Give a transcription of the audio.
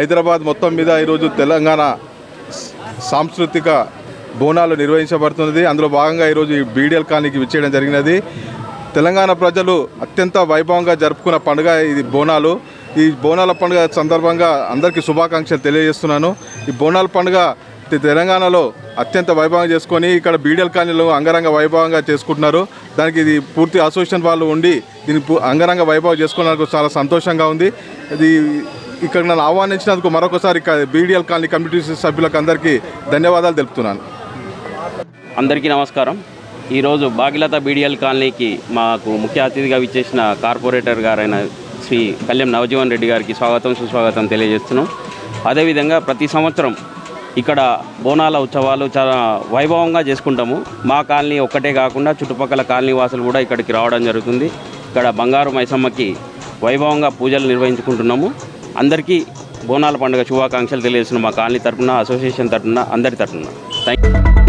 హైదరాబాద్ మొత్తం మీద ఈరోజు తెలంగాణ సాంస్కృతిక బోనాలు నిర్వహించబడుతున్నది. అందులో భాగంగా ఈరోజు ఈ బీడిఎల్ కానికి విచ్చేయడం జరిగినది. తెలంగాణ ప్రజలు అత్యంత వైభవంగా జరుపుకున్న పండుగ ఇది బోనాలు. ఈ బోనాల పండుగ సందర్భంగా అందరికీ శుభాకాంక్షలు తెలియజేస్తున్నాను. ఈ బోనాల పండుగ తెలంగాణలో అత్యంత వైభవంగా చేసుకొని ఇక్కడ బీడిఎల్ కాలనీలో అంగరంగ వైభవంగా చేసుకుంటున్నారు. దానికి ఇది పూర్తి అసోసియేషన్ వాళ్ళు ఉండి దీన్ని పూ- అంగరంగ వైభవం చేసుకున్నందుకు చాలా సంతోషంగా ఉంది. ఇది ఇక్కడ నన్ను ఆహ్వానించినందుకు మరొకసారి బీడీఎల్ కాలనీ కమిటీ సభ్యులకు అందరికీ ధన్యవాదాలు తెలుపుతున్నాను. అందరికీ నమస్కారం. ఈరోజు భాగ్యలత బీడీఎల్ కాలనీకి మాకు ముఖ్య అతిథిగా విచ్చేసిన కార్పొరేటర్ గారైన శ్రీ కళ్యాణ్ నవజీవన్ రెడ్డి గారికి స్వాగతం సుస్వాగతం తెలియజేస్తున్నాం. అదేవిధంగా ప్రతి సంవత్సరం ఇక్కడ బోనాల ఉత్సవాలు చాలా వైభవంగా చేసుకుంటాము. మా కాలనీ ఒక్కటే కాకుండా చుట్టుపక్కల కాలనీ వాసులు కూడా ఇక్కడికి రావడం జరుగుతుంది. ఇక్కడ బంగారు మైసమ్మకి వైభవంగా పూజలు నిర్వహించుకుంటున్నాము. అందరికీ బోనాల పండుగ శుభాకాంక్షలు తెలియజేసిన మా కాలనీ తరఫున అసోసియేషన్ తరఫున అందరి తరఫున థ్యాంక్ యూ